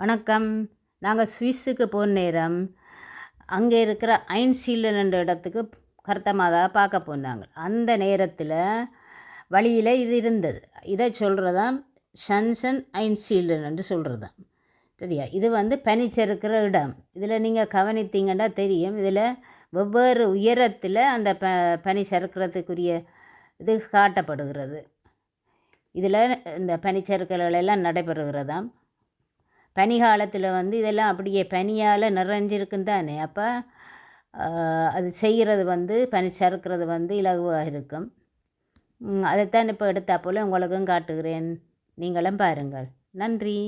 வணக்கம். நாங்கள் சுவிஸுக்கு போன நேரம் அங்கே இருக்கிற ஐன்சீலன் என்ற இடத்துக்கு கர்த்தமாதா பார்க்க போனாங்க. அந்த நேரத்தில் வழியில் இது இருந்தது. இதை சொல்கிறதாம் ஷன்சன் ஐன்சீல்டன் என்று சொல்கிறதாம் சரியா? இது வந்து பனிச்சறுக்கிற இடம். இதில் நீங்கள் கவனித்தீங்கன்னா தெரியும். இதில் வெவ்வேறு உயரத்தில் அந்த ப பனி சறுக்கிறதுக்குரிய இது காட்டப்படுகிறது. இதில் இந்த பனிச்சறுக்கல்கள் எல்லாம் நடைபெறுகிறதாம். பனி காலத்தில் வந்து இதெல்லாம் அப்படியே பனியால் நிறைஞ்சிருக்கும் தானே. அப்போ அது செய்கிறது வந்து பனி சறுக்கிறது வந்து இலகுவாக இருக்கும். அதைத்தான் இப்போ எடுத்தா போல் உங்களுக்கும் காட்டுகிறேன். நீங்களும் பாருங்கள். நன்றி.